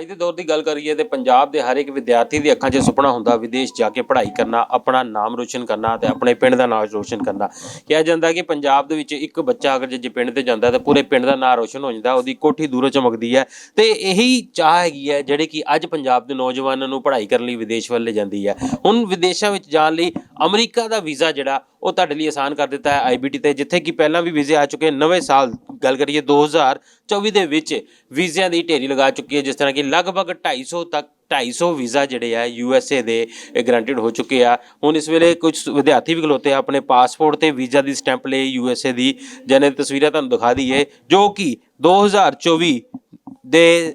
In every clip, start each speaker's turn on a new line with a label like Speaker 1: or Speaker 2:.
Speaker 1: ਅੱਜ ਦੇ ਦੌਰ ਦੀ ਗੱਲ ਕਰੀਏ ਤੇ ਪੰਜਾਬ ਦੇ ਹਰ ਇੱਕ ਵਿਦਿਆਰਥੀ ਦੀ ਅੱਖਾਂ 'ਚ ਸੁਪਨਾ ਹੁੰਦਾ ਵਿਦੇਸ਼ ਜਾ ਕੇ ਪੜ੍ਹਾਈ ਕਰਨਾ, ਆਪਣਾ ਨਾਮ ਰੋਸ਼ਨ ਕਰਨਾ ਤੇ ਆਪਣੇ ਪਿੰਡ ਦਾ ਨਾਮ ਰੋਸ਼ਨ ਕਰਨਾ। ਕਿਹਾ ਜਾਂਦਾ ਕਿ ਪੰਜਾਬ ਦੇ ਵਿੱਚ ਇੱਕ ਬੱਚਾ ਅਗਰ ਜੇ ਪਿੰਡ ਤੇ ਜਾਂਦਾ ਤਾਂ ਪੂਰੇ ਪਿੰਡ ਦਾ ਨਾਮ ਰੋਸ਼ਨ ਹੋ ਜਾਂਦਾ, ਉਹਦੀ ਕੋਠੀ ਦੂਰੋਂ ਚਮਕਦੀ ਹੈ ਤੇ ਇਹੀ ਚਾਹ ਹੈਗੀ ਹੈ ਜਿਹੜੇ ਕਿ ਅੱਜ ਪੰਜਾਬ ਦੇ ਨੌਜਵਾਨਾਂ ਨੂੰ ਪੜ੍ਹਾਈ ਕਰਨ ਲਈ ਵਿਦੇਸ਼ ਵੱਲ ਲੈ ਜਾਂਦੀ ਹੈ। ਹੁਣ ਵਿਦੇਸ਼ਾਂ ਵਿੱਚ ਜਾਣ ਲਈ ਅਮਰੀਕਾ ਦਾ ਵੀਜ਼ਾ ਜਿਹੜਾ, ਉਹ ਤੁਹਾਡੇ ਲਈ ਆਸਾਨ ਕਰ ਦਿੱਤਾ ਹੈ ਆਈਬੀਟੀ ਤੇ, ਜਿੱਥੇ ਕਿ ਪਹਿਲਾਂ ਵੀ ਵੀਜ਼ੇ ਆ ਚੁੱਕੇ ਨਵੇਂ ਸਾਲ, ਗੱਲ ਕਰੀਏ 2024 ਦੇ ਵਿੱਚ ਵੀਜ਼ਿਆਂ ਦੀ ਢੇਰੀ ਲਗਾ ਚੁੱਕੀ ਹੈ, ਜਿਸ ਤਰ੍ਹਾਂ ਕਿ ਲਗਭਗ 250 ਤੱਕ 250 ਵੀਜ਼ਾ ਜਿਹੜੇ ਆ ਯੂ ਐਸ ਏ ਦੇ ਗਰੰਟਡ ਹੋ ਚੁੱਕੇ ਆ। ਹੁਣ ਇਸ ਵੇਲੇ ਕੁਝ ਵਿਦਿਆਰਥੀ ਵੀ ਖਲੋਤੇ ਆ, ਆਪਣੇ ਪਾਸਪੋਰਟ ਤੇ ਵੀਜ਼ਾ ਦੀ ਸਟੈਂਪ ਲਈ ਯੂ ਐਸ ਏ ਦੀ। ਜਿਹਨੇ ਤਸਵੀਰਾਂ ਤੁਹਾਨੂੰ ਦਿਖਾ ਦਈਏ, ਜੋ ਕਿ 2024 ਦੇ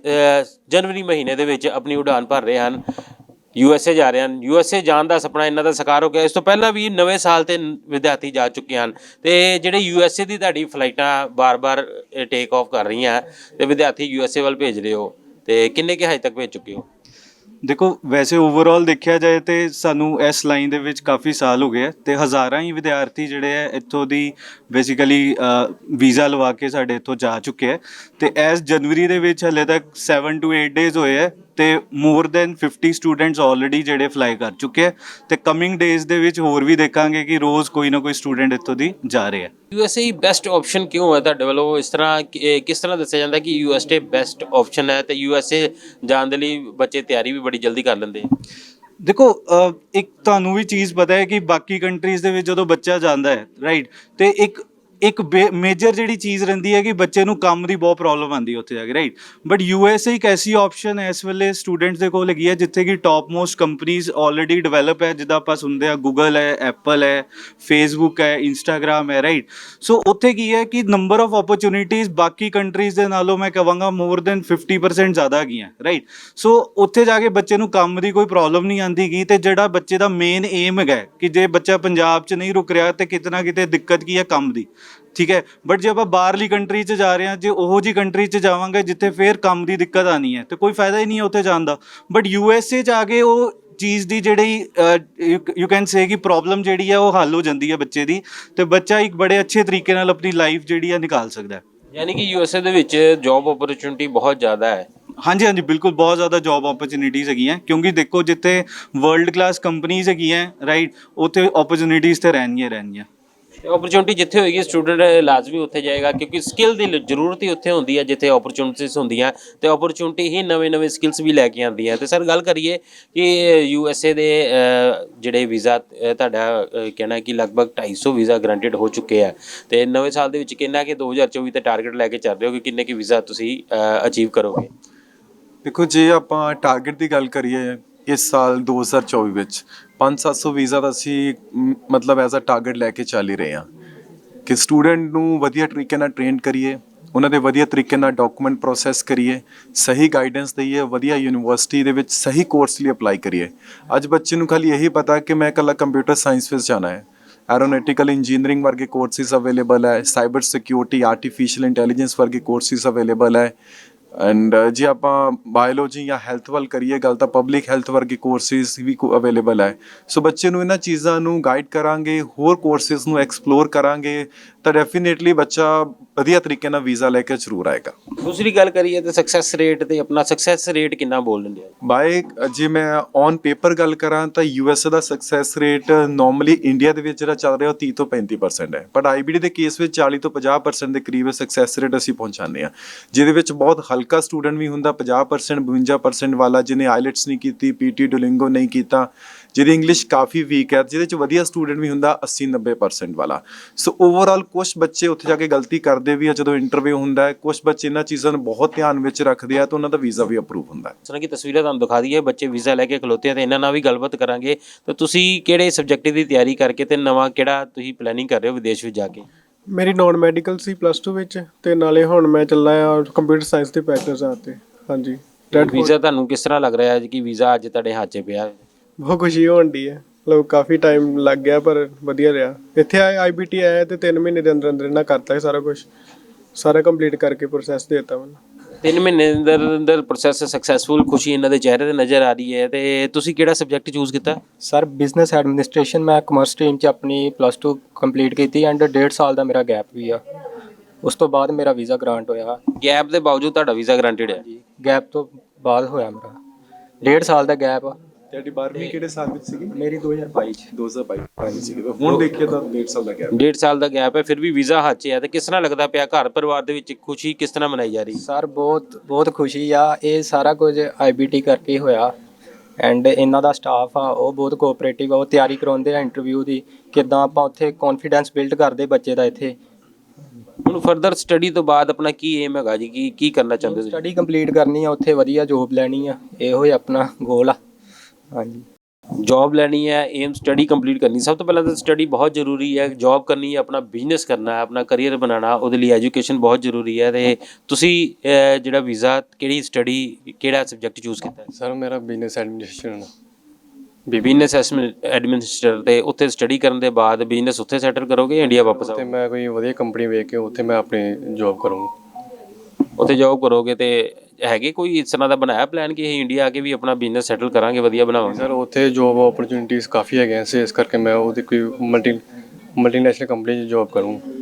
Speaker 1: ਜਨਵਰੀ ਮਹੀਨੇ ਦੇ ਵਿੱਚ ਆਪਣੀ ਉਡਾਨ ਭਰ ਰਹੇ ਹਨ। ਯੂ ਐਸ ਏ ਜਾ ਰਹੇ ਹਨ। ਯੂ ਐਸ ਏ ਜਾਣ ਦਾ ਸੁਪਨਾ ਇਹਨਾਂ ਦਾ ਸਾਕਾਰ ਹੋ ਗਿਆ। ਇਸ ਤੋਂ ਪਹਿਲਾਂ ਵੀ ਨਵੇਂ ਸਾਲ ਤੇ ਵਿਦਿਆਰਥੀ ਜਾ ਚੁੱਕੇ ਹਨ। ਤੇ ਜਿਹੜੇ ਯੂ ਐਸ ਏ ਦੀ ਤੁਹਾਡੀ ਫਲਾਈਟਾਂ ਬਾਰ-ਬਾਰ ਟੇਕ ਆਫ ਕਰ ਰਹੀਆਂ, ਤੇ ਵਿਦਿਆਰਥੀ ਯੂ ਐਸ ਏ ਵੱਲ ਭੇਜ ਰਹੇ ਹੋ, ਤੇ ਕਿੰਨੇ ਕਿ ਹਜੇ ਤੱਕ ਭੇਜ ਚੁੱਕੇ ਹੋ?
Speaker 2: ਦੇਖੋ, ਵੈਸੇ ਓਵਰਆਲ ਦੇਖਿਆ ਜਾਏ ਤੇ ਸਾਨੂੰ ਇਸ ਲਾਈਨ ਦੇ ਵਿੱਚ ਕਾਫੀ ਸਾਲ ਹੋ ਗਏ ਆ, ਤੇ ਹਜ਼ਾਰਾਂ ਹੀ ਵਿਦਿਆਰਥੀ ਜਿਹੜੇ ਆ, ਇੱਥੋਂ ਦੀ ਬੇਸਿਕਲੀ ਵੀਜ਼ਾ ਲਵਾ ਕੇ ਸਾਡੇ ਇੱਥੋਂ ਜਾ ਚੁੱਕੇ ਆ। ਤੇ ਇਸ ਜਨਵਰੀ ਦੇ ਵਿੱਚ ਹਲੇ ਤੱਕ 7 ਟੂ 8 ਡੇਜ਼ ਹੋਏ ਆ ਤੇ ਮੋਰ ਦੈਨ 50 ਸਟੂਡੈਂਟਸ ਆਲਰੇਡੀ ਜਿਹੜੇ ਫਲਾਈ ਕਰ ਚੁੱਕੇ ਆ ਤੇ ਕਮਿੰਗ ਡੇਜ਼ ਦੇ ਵਿੱਚ ਹੋਰ ਵੀ ਦੇਖਾਂਗੇ ਕਿ ਰੋਜ਼ ਕੋਈ ਨਾ ਕੋਈ ਸਟੂਡੈਂਟ ਇੱਥੋਂ ਦੀ ਜਾ ਰਿਹਾ
Speaker 1: U S A best option ਕਿਉਂ ਹੈ ਤੁਹਾਡੇ ਵੱਲੋਂ? ਇਸ ਤਰ੍ਹਾਂ ਕਿਸ ਤਰ੍ਹਾਂ ਦੱਸਿਆ ਜਾਂਦਾ ਕਿ U S A best option ਹੈ ਤੇ ਯੂ ਐਸ ਏ ਜਾਣ ਦੇ ਲਈ ਬੱਚੇ ਤਿਆਰੀ ਵੀ ਬੜੀ ਜਲਦੀ ਕਰ ਲੈਂਦੇ ਆ?
Speaker 2: ਦੇਖੋ ਇੱਕ ਤੁਹਾਨੂੰ ਵੀ ਚੀਜ਼ ਪਤਾ ਹੈ ਕਿ ਬਾਕੀ ਕੰਟਰੀਜ਼ ਦੇ ਵਿੱਚ ਜਦੋਂ ਬੱਚਾ ਜਾਂਦਾ ਹੈ ਰਾਈਟ ਤੇ ਇੱਕ ਇੱਕ ਮੇਜਰ ਜਿਹੜੀ ਚੀਜ਼ ਰਹਿੰਦੀ ਹੈ ਕਿ ਬੱਚੇ ਨੂੰ ਕੰਮ ਦੀ ਬਹੁਤ ਪ੍ਰੋਬਲਮ ਆਂਦੀ ਉੱਥੇ ਜਾ ਕੇ right but U S A ਇੱਕ ਐਸੀ ਆਪਸ਼ਨ ਹੈ, ਇਸ ਵੇਲੇ ਸਟੂਡੈਂਟਸ ਦੇ ਕੋਲ ਹੈਗੀ ਹੈ, ਜਿੱਥੇ ਕਿ ਟਾਪ ਮੋਸਟ ਕੰਪਨੀਆਂ ਆਲਰੇਡੀ ਡਿਵੈਲਪ ਹੈ, ਜਿੱਦਾਂ ਆਪਾਂ ਸੁਣਦੇ ਆ ਗੂਗਲ ਹੈ ਐਪਲ ਹੈ ਫੇਸਬੁੱਕ ਹੈ ਇੰਸਟਾਗ੍ਰam ਹੈ ਰਾਈਟ ਸੋ ਉੱਥੇ ਕੀ ਹੈ ਕਿ ਨੰਬਰ ਆਫ ਓਪਰਚ्युनिटीज ਬਾਕੀ ਕੰਟਰੀਜ਼ ਦੇ ਨਾਲੋਂ ਮੈਂ ਕਹਾਂਗਾ ਮੋਰ ਦੈਨ 50% ਜ਼ਿਆਦਾ ਹੈਗੀਆਂ ਰਾਈਟ ਸੋ ਉੱਥੇ ਜਾ ਕੇ ਬੱਚੇ ਨੂੰ ਕੰਮ ਦੀ ਕੋਈ ਪ੍ਰੋਬਲਮ ਨਹੀਂ ਆਉਂਦੀ ਗਈ ਤੇ ਜਿਹੜਾ ਬੱਚੇ ਦਾ ਮੇਨ ਏਮ ਹੈਗਾ ਕਿ ਜੇ ਬੱਚਾ ਪੰਜਾਬ 'ਚ ਨਹੀਂ ਰੁਕ ਰਿਹਾ, ਤੇ ਕਿਤਨਾ ਕਿਤੇ ਦਿੱਕਤ ਕੀ ਹੈ ਕੰਮ ਦੀ। ਠੀਕ ਹੈ? ਬਟ ਜੇ ਆਪਾਂ ਬਾਹਰਲੀ ਕੰਟਰੀ 'ਚ ਜਾ ਰਹੇ ਹਾਂ ਜੇ ਉਹੋ ਜੀ ਕੰਟਰੀ 'ਚ ਜਾਵਾਂਗੇ ਜਿੱਥੇ ਫੇਰ ਕੰਮ ਦੀ ਦਿੱਕਤ ਆਣੀ ਹੈ ਤੇ ਕੋਈ ਫਾਇਦਾ ਹੀ ਨਹੀਂ ਉੱਥੇ ਜਾਣ ਦਾ। ਬਟ ਯੂ ਐਸ ਏ 'ਚ ਆ ਕੇ ਉਹ ਚੀਜ਼ ਦੀ ਜਿਹੜੀ ਯੂ ਕੈਨ ਸੇ ਕਿ ਪ੍ਰੋਬਲਮ ਜਿਹੜੀ ਆ ਉਹ ਹੱਲ ਹੋ ਜਾਂਦੀ ਹੈ ਬੱਚੇ ਦੀ ਤੇ ਬੱਚਾ ਇੱਕ ਬੜੇ ਅੱਛੇ ਤਰੀਕੇ ਨਾਲ ਆਪਣੀ ਲਾਈਫ ਜਿਹੜੀ ਆ ਨਿਕਾਲ ਸਕਦਾ
Speaker 1: ਯਾਨੀ ਕਿ ਯੂ ਐਸ ਏ ਦੇ ਵਿੱਚ ਜੌਬ ਓਪਰਚੁਨਿਟੀ ਬਹੁਤ ਜ਼ਿਆਦਾ ਹੈ।
Speaker 2: ਹਾਂਜੀ ਹਾਂਜੀ ਬਿਲਕੁਲ ਬਹੁਤ ਜ਼ਿਆਦਾ ਜੌਬ ਓਪਰਚੁਨਿਟੀਜ਼ ਹੈਗੀਆਂ ਕਿਉਂਕਿ ਦੇਖੋ ਜਿੱਥੇ ਵਰਲਡ ਕਲਾਸ ਕੰਪਨੀਆਂ ਹੈਗੀਆਂ ਰਾਈਟ ਉੱਥੇ ਓਪਰਚੁਨਿਟੀਜ਼ ਤੇ ਰਹਿਣਗੀਆਂ ਰਹਿਣਗੀਆਂ।
Speaker 1: ਤੇ ਓਪਰਚੁਨਿਟੀ ਜਿੱਥੇ ਹੋਏਗੀ ਸਟੂਡੈਂਟ ਲਾਜ਼ਮੀ ਉੱਥੇ ਜਾਏਗਾ, ਕਿਉਂਕਿ ਸਕਿੱਲ ਦੀ ਜ਼ਰੂਰਤ ਹੀ ਉੱਥੇ ਹੁੰਦੀ ਹੈ, ਜਿੱਥੇ ਓਪਰਚੁਨਿਟੀਜ਼ ਹੁੰਦੀਆਂ, ਤੇ ਓਪਰਚੁਨਿਟੀ ਹੀ ਨਵੇਂ-ਨਵੇਂ ਸਕਿੱਲਸ ਵੀ ਲੈ ਕੇ ਆਉਂਦੀਆਂ ਤੇ ਸਰ ਗੱਲ ਕਰੀਏ ਕਿ ਯੂ ਐਸ ਏ ਦੇ ਜਿਹੜੇ ਵੀਜ਼ਾ ਤੁਹਾਡਾ ਕਹਿਣਾ ਕਿ ਲਗਭਗ 250 ਵੀਜ਼ਾ ਗਰੰਟਡ ਹੋ ਚੁੱਕੇ ਆ ਤੇ ਨਵੇਂ ਸਾਲ ਦੇ ਵਿੱਚ ਕਿੰਨਾ ਕਿ 2024 ਤੇ ਟਾਰਗੇਟ ਲੈ ਕੇ ਚੱਲ ਰਹੇ ਹੋ ਕਿ ਕਿੰਨੇ ਕਿ ਵੀਜ਼ਾ ਤੁਸੀਂ ਅਚੀਵ ਕਰੋਗੇ?
Speaker 3: ਦੇਖੋ, ਜੇ ਆਪਾਂ ਟਾਰਗੇਟ ਦੀ ਗੱਲ ਕਰੀਏ ਇਸ ਸਾਲ 2024 ਵਿੱਚ 5-700 ਵੀਜ਼ਾ ਦਾ ਅਸੀਂ ਮ, ਮਤਲਬ ਐਜ਼ ਅ ਟਾਰਗੇਟ ਲੈ ਕੇ ਚੱਲ ਹੀ ਰਹੇ ਹਾਂ। ਕਿ ਸਟੂਡੈਂਟ ਨੂੰ ਵਧੀਆ ਤਰੀਕੇ ਨਾਲ ਟ੍ਰੇਨ ਕਰੀਏ ਉਹਨਾਂ ਦੇ ਵਧੀਆ ਤਰੀਕੇ ਨਾਲ ਡਾਕੂਮੈਂਟ ਪ੍ਰੋਸੈਸ ਕਰੀਏ ਸਹੀ ਗਾਈਡੈਂਸ ਦਈਏ ਵਧੀਆ ਯੂਨੀਵਰਸਿਟੀ ਦੇ ਵਿੱਚ ਸਹੀ ਕੋਰਸ ਲਈ ਅਪਲਾਈ ਕਰੀਏ। ਅੱਜ ਬੱਚੇ ਨੂੰ ਖਾਲੀ ਇਹੀ ਪਤਾ ਕਿ ਮੈਂ ਇਕੱਲਾ ਕੰਪਿਊਟਰ ਸਾਇੰਸ ਵਿੱਚ ਜਾਣਾ ਹੈ। ਐਰੋਨੋਟਿਕਲ ਇੰਜੀਨੀਅਰਿੰਗ ਵਰਗੇ ਕੋਰਸਿਸ ਅਵੇਲੇਬਲ ਹੈ ਸਾਈਬਰ ਸਿਕਿਉਰਿਟੀ ਆਰਟੀਫੀਸ਼ੀਅਲ ਇੰਟੈਲੀਜੈਂਸ ਵਰਗੇ ਕੋਰਸਿਸ ਅਵੇਲੇਬਲ ਹੈ। ਐਂਡ uh, ਜੇ ਆਪਾਂ ਬਾਇਓਲੋਜੀ ਜਾਂ ਹੈਲਥ ਵੱਲ ਕਰੀਏ ਗੱਲ ਤਾਂ ਪਬਲਿਕ ਹੈਲਥ ਵਰਗੇ ਕੋਰਸਿਸ ਵੀ ਅਵੇਲੇਬਲ ਹੈ। ਸੋ ਬੱਚੇ ਨੂੰ ਇਹਨਾਂ ਚੀਜ਼ਾਂ ਨੂੰ ਗਾਈਡ ਕਰਾਂਗੇ, ਹੋਰ ਕੋਰਸਿਸ ਨੂੰ ਐਕਸਪਲੋਰ ਕਰਾਂਗੇ। ਤਾਂ ਡੈਫੀਨੇਟਲੀ ਬੱਚਾ ਵਧੀਆ ਤਰੀਕੇ ਨਾਲ ਵੀਜ਼ਾ ਲੈ ਕੇ ਜ਼ਰੂਰ ਆਏਗਾ।
Speaker 1: ਦੂਸਰੀ ਗੱਲ ਕਰੀਏ ਤੇ ਸਕਸੈਸ ਰੇਟ ਤੇ ਆਪਣਾ ਸਕਸੈਸ ਰੇਟ ਕਿੰਨਾ ਬੋਲ ਦਿੰਦੇ ਆ?
Speaker 3: ਬਾਈ ਜੇ ਮੈਂ ਔਨ ਪੇਪਰ ਗੱਲ ਕਰਾਂ ਤਾਂ ਯੂਐਸਏ ਦਾ ਸਕਸੈਸ ਰੇਟ ਨਾਰਮਲੀ ਇੰਡੀਆ ਦੇ ਵਿੱਚ ਜਿਹੜਾ ਚੱਲ ਰਿਹਾ ਉਹ 30 ਤੋਂ 35% ਹੈ। ਬਟ ਆਈਬੀਡੀ ਦੇ ਕੇਸ ਵਿੱਚ 40 ਤੋਂ 50% ਦੇ ਕਰੀਬ ਸਕਸੈਸ ਰੇਟ ਅਸੀਂ ਪਹੁੰਚਾਉਂਦੇ ਹਾਂ। ਜਿਹਦੇ ਵਿੱਚ ਬਹੁਤ ਹਲਕਾ ਸਟੂਡੈਂਟ ਵੀ ਹੁੰਦਾ 50% 52% ਵਾਲਾ ਜਿਹਨੇ ਆਈਲੈਟਸ ਨਹੀਂ ਕੀਤੀ ਪੀਟੀ ਡੁਲਿੰਗੋ ਨਹੀਂ ਕੀਤਾ ਜਿਹਦੀ ਇੰਗਲਿਸ਼ ਕਾਫੀ ਵੀਕ ਹੈ ਜਿਹਦੇ ਚ ਵਧੀਆ ਸਟੂਡੈਂਟ ਵੀ ਹੁੰਦਾ 80 90% ਵਾਲਾ। ਸੋ ਓਵਰਆਲ ਕੁਝ ਬੱਚੇ ਉੱਥੇ ਜਾ ਕੇ ਗਲਤੀ ਕਰਦੇ ਵੀ ਆ ਜਦੋਂ ਇੰਟਰਵਿਊ ਹੁੰਦਾ ਹੈ ਕੁਝ ਬੱਚੇ ਇਹਨਾਂ ਚੀਜ਼ਾਂ ਨੂੰ ਬਹੁਤ ਧਿਆਨ ਵਿੱਚ ਰੱਖਦੇ ਆ ਤਾਂ ਉਹਨਾਂ ਦਾ ਵੀਜ਼ਾ ਵੀ ਅਪਰੂਵ ਹੁੰਦਾ ਹੈ।
Speaker 1: ਤਰ੍ਹਾਂ ਕੀ ਤਸਵੀਰਾਂ ਤੁਹਾਨੂੰ ਦਿਖਾ ਦਈਏ ਬੱਚੇ ਵੀਜ਼ਾ ਲੈ ਕੇ ਖਲੋਤੇ ਆ ਤੇ ਇਹਨਾਂ ਨਾਲ ਵੀ ਗੱਲਬਾਤ ਕਰਾਂਗੇ। ਤੇ ਤੁਸੀਂ ਕਿਹੜੇ ਸਬਜੈਕਟ ਦੀ ਤਿਆਰੀ ਕਰਕੇ ਤੇ ਨਵਾਂ ਕਿਹੜਾ ਤੁਸੀਂ ਪਲੈਨਿੰਗ ਕਰ ਰਹੇ ਹੋ ਵਿਦੇਸ਼ ਵਿੱਚ ਜਾ ਕੇ?
Speaker 4: ਮੇਰੀ ਨਾਨ ਮੈਡੀਕਲ ਸੀ ਪਲੱਸ 2 ਵਿੱਚ ਤੇ ਨਾਲੇ ਹੁਣ ਮੈਂ ਚੱਲਾ ਆ ਕੰਪਿਊਟਰ ਸਾਇੰਸ ਦੇ ਬੈਚਲਰਸ ਆ ਤੇ ਹਾਂਜੀ।
Speaker 1: ਵੀਜ਼ਾ ਤੁਹਾਨੂੰ ਕਿਸ ਤਰ੍ਹਾਂ ਲੱਗ ਰਿਹਾ ਹੈ ਕਿ ਵੀਜ਼ਾ ਅੱਜ ਤੁਹਾਡੇ ਹੱਥ 'ਚ ਪਿਆ? ਹੈ?
Speaker 4: ਬਹੁਤ ਖੁਸ਼ੀ ਹੋਣ ਦੀ ਹੈ। ਲੋਕ ਕਾਫੀ ਟਾਈਮ ਲੱਗ ਗਿਆ ਪਰ ਵਧੀਆ ਰਿਹਾ। ਇੱਥੇ ਆਏ ਆਈਬੀਟੀ ਆਇਆ ਤੇ 3 ਮਹੀਨੇ ਦੇ ਅੰਦਰ ਅੰਦਰ ਇਹਨਾਂ ਕਰਤਾ ਸਾਰਾ ਕੁਝ ਸਾਰਾ ਕੰਪਲੀਟ ਕਰਕੇ ਪ੍ਰੋਸੈਸ ਦੇਤਾ ਮੈਨੂੰ
Speaker 1: ਤਿੰਨ ਮਹੀਨੇ ਦੇ ਅੰਦਰ ਅੰਦਰ ਪ੍ਰੋਸੈਸ ਸਕਸੈਸਫੁਲ ਖੁਸ਼ੀ ਇਹਨਾਂ ਦੇ ਚਿਹਰੇ ਤੇ ਨਜ਼ਰ ਆ ਰਹੀ ਹੈ ਤੇ ਤੁਸੀਂ ਕਿਹੜਾ ਸਬਜੈਕਟ ਚੂਜ਼ ਕੀਤਾ?
Speaker 5: ਸਰ ਬਿਜ਼ਨਸ ਐਡਮਿਨਿਸਟ੍ਰੇਸ਼ਨ ਮੈਂ ਕਮਰਸ ਸਟਰੀਮ 'ਚ ਆਪਣੀ ਪਲੱਸ 2 ਕੰਪਲੀਟ ਕੀਤੀ ਐਂਡ 1.5 ਸਾਲ ਦਾ ਮੇਰਾ ਗੈਪ ਵੀ ਆ। ਉਸ ਤੋਂ ਬਾਅਦ ਮੇਰਾ ਵੀਜ਼ਾ ਗ੍ਰਾਂਟ ਹੋਇਆ।
Speaker 1: ਗੈਪ ਦੇ ਬਾਵਜੂਦ ਤੁਹਾਡਾ ਵੀਜ਼ਾ ਗਰੰਟਡ ਹੈ।
Speaker 5: ਗੈਪ ਤੋਂ ਬਾਅਦ ਹੋਇਆ ਮੇਰਾ। ਡੇਢ ਸਾਲ ਦਾ ਗੈਪ
Speaker 3: ਤੁਹਾਡੀ 12ਵੀਂ ਕਿਹੜੇ ਸਾਲ ਵਿੱਚ ਸੀਗੀ?
Speaker 5: ਮੇਰੀ 2022 ਚ।
Speaker 3: 2022 ਹਾਂਜੀ ਸੀਗੀ ਹੁਣ ਦੇਖੀਏ ਤਾਂ 1.5 ਸਾਲ ਦਾ ਗੈਪ
Speaker 1: ਡੇਢ ਸਾਲ ਦਾ ਗੈਪ ਹੈ ਫਿਰ ਵੀ ਵੀਜ਼ਾ ਹੱਥ 'ਚ ਹੈ ਤੇ ਕਿਸ ਤਰ੍ਹਾਂ ਲੱਗਦਾ ਪਿਆ ਘਰ ਪਰਿਵਾਰ ਦੇ ਵਿੱਚ ਖੁਸ਼ੀ ਕਿਸ ਤਰ੍ਹਾਂ ਮਨਾਈ ਜਾ ਰਹੀ?
Speaker 5: ਸਰ ਬਹੁਤ ਬਹੁਤ ਖੁਸ਼ੀ ਆ। ਇਹ ਸਾਰਾ ਕੁਝ ਆਈਬੀਟੀ ਕਰਕੇ ਹੀ ਹੋਇਆ। ਐਂਡ ਇਹਨਾਂ ਦਾ ਸਟਾਫ ਆ ਉਹ ਬਹੁਤ ਕੋਆਪਰੇਟਿਵ ਆ ਉਹ ਤਿਆਰੀ ਕਰਾਉਂਦੇ ਆ ਇੰਟਰਵਿਊ ਦੀ। ਕਿੱਦਾਂ ਆਪਾਂ ਉੱਥੇ ਕੌਨਫੀਡੈਂਸ ਬਿਲਡ ਕਰਦੇ ਬੱਚੇ ਦਾ ਇੱਥੇ।
Speaker 1: ਹੁਣ ਫਰਦਰ ਸਟੱਡੀ ਤੋਂ ਬਾਅਦ ਆਪਣਾ ਕੀ ਏਮ ਹੈਗਾ ਜੀ? ਕੀ ਕੀ ਕਰਨਾ ਚਾਹੁੰਦੇ ਹੋ
Speaker 5: ਸਟੱਡੀ ਕੰਪਲੀਟ ਕਰਨੀ ਆ ਉੱਥੇ ਵਧੀਆ ਜੋਬ ਲੈਣੀ ਆ। ਇਹੋ ਹੀ ਆਪਣਾ ਗੋਲ ਆ। ਹਾਂਜੀ।
Speaker 1: ਜੌਬ ਲੈਣੀ ਹੈ ਏਮ ਸਟੱਡੀ ਕੰਪਲੀਟ ਕਰਨੀ। ਸਭ ਤੋਂ ਪਹਿਲਾਂ ਤਾਂ ਸਟੱਡੀ ਬਹੁਤ ਜ਼ਰੂਰੀ ਹੈ। ਜੌਬ ਕਰਨੀ ਹੈ ਆਪਣਾ ਬਿਜ਼ਨਸ ਕਰਨਾ ਹੈ ਆਪਣਾ ਕੈਰੀਅਰ ਬਣਾਉਣਾ ਉਹਦੇ ਲਈ ਐਜੂਕੇਸ਼ਨ ਬਹੁਤ ਜ਼ਰੂਰੀ ਹੈ। ਤੇ ਤੁਸੀਂ ਅਹ, ਜਿਹੜਾ ਵੀਜ਼ਾ ਕਿਹੜੀ ਸਟੱਡੀ ਕਿਹੜਾ ਸਬਜੈਕਟ ਚੂਜ਼ ਕੀਤਾ ਹੈ?
Speaker 6: ਸਰ ਮੇਰਾ ਬਿਜ਼ਨਸ ਐਡਮਿਨਿਸਟ੍ਰੇਸ਼ਨ
Speaker 1: ਬਿਜ਼ਨਸ ਐਡਮਿਨਿਸਟਰ ਤੇ ਉੱਥੇ ਸਟੱਡੀ ਕਰਨ ਦੇ ਬਾਅਦ ਬਿਜ਼ਨਸ ਉੱਥੇ ਸੈਟਲ ਕਰੋਗੇ ਇੰਡੀਆ ਵਾਪਸ
Speaker 6: ਤੇ
Speaker 1: ਆਓਗੇ?
Speaker 6: ਮੈਂ ਕੋਈ ਵਧੀਆ ਕੰਪਨੀ ਵੇਖ ਕੇ ਉੱਥੇ ਮੈਂ ਆਪਣੀ ਜੌਬ ਕਰੂੰਗਾ।
Speaker 1: ਉੱਥੇ ਜੌਬ ਕਰੋਗੇ ਤੇ ਹੈਗੇ ਕੋਈ ਇਸ ਤਰ੍ਹਾਂ ਦਾ ਬਣਾਇਆ ਪਲਾਨ ਕਿ ਅਸੀਂ ਇੰਡੀਆ ਆ ਕੇ ਵੀ ਆਪਣਾ ਬਿਜ਼ਨਸ ਸੈਟਲ ਕਰਾਂਗੇ, ਵਧੀਆ ਬਣਾਵਾਂਗੇ?
Speaker 6: ਸਰ ਉੱਥੇ ਜੋਬ ਓਪਰਚੁਨਿਟੀਜ਼ ਕਾਫੀ ਹੈਗੀਆਂ ਐ ਇਸ ਕਰਕੇ ਮੈਂ ਉਹਦੀ ਕੋਈ ਮਲਟੀ ਮਲਟੀਨੈਸ਼ਨਲ ਕੰਪਨੀ 'ਚ ਜੋਬ ਕਰੂੰਗਾ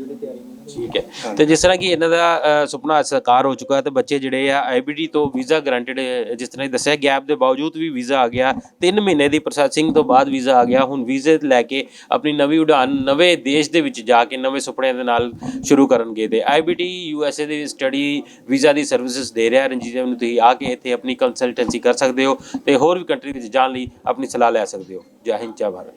Speaker 1: ਠੀਕ ਹੈ। ਤੇ ਜਿਸ ਤਰ੍ਹਾਂ ਕਿ ਇਹਨਾਂ ਦਾ ਸੁਪਨਾ ਸਾਕਾਰ ਹੋ ਚੁੱਕਾ ਹੈ ਤੇ ਬੱਚੇ ਜਿਹੜੇ ਆ ਆਈਬੀਡੀ ਤੋਂ ਵੀਜ਼ਾ ਗਰੰਟਡ ਜਿਸ ਤਰ੍ਹਾਂ ਦੱਸਿਆ ਗੈਪ ਦੇ ਬਾਵਜੂਦ ਵੀ ਵੀਜ਼ਾ ਆ ਗਿਆ 3 ਮਹੀਨੇ ਦੀ ਪ੍ਰੋਸੈਸਿੰਗ ਤੋਂ ਬਾਅਦ ਵੀਜ਼ਾ ਆ ਗਿਆ ਹੁਣ ਵੀਜ਼ੇ ਲੈ ਕੇ ਆਪਣੀ ਨਵੀਂ ਉਡਾਨ ਨਵੇਂ ਦੇਸ਼ ਦੇ ਵਿੱਚ ਜਾ ਕੇ ਨਵੇਂ ਸੁਪਨਿਆਂ ਦੇ ਨਾਲ ਸ਼ੁਰੂ ਕਰਨਗੇ ਤੇ ਆਈਬੀਟੀ ਯੂਐਸਏ ਦੇ ਸਟੱਡੀ ਵੀਜ਼ਾ ਦੀ ਸਰਵਿਸਿਜ਼ ਦੇ ਰਿਹਾ ਰਣਜੀਤ ਨੂੰ ਤੁਸੀਂ ਆ ਕੇ ਇੱਥੇ ਆਪਣੀ ਕੰਸਲਟੈਂਸੀ ਕਰ ਸਕਦੇ ਹੋ ਤੇ ਹੋਰ ਵੀ ਕੰਟਰੀ ਵਿੱਚ ਜਾਣ ਲਈ ਆਪਣੀ ਸਲਾਹ ਲੈ ਸਕਦੇ ਹੋ। ਜੈ ਹਿੰਦ ਜੈ ਭਾਰਤ।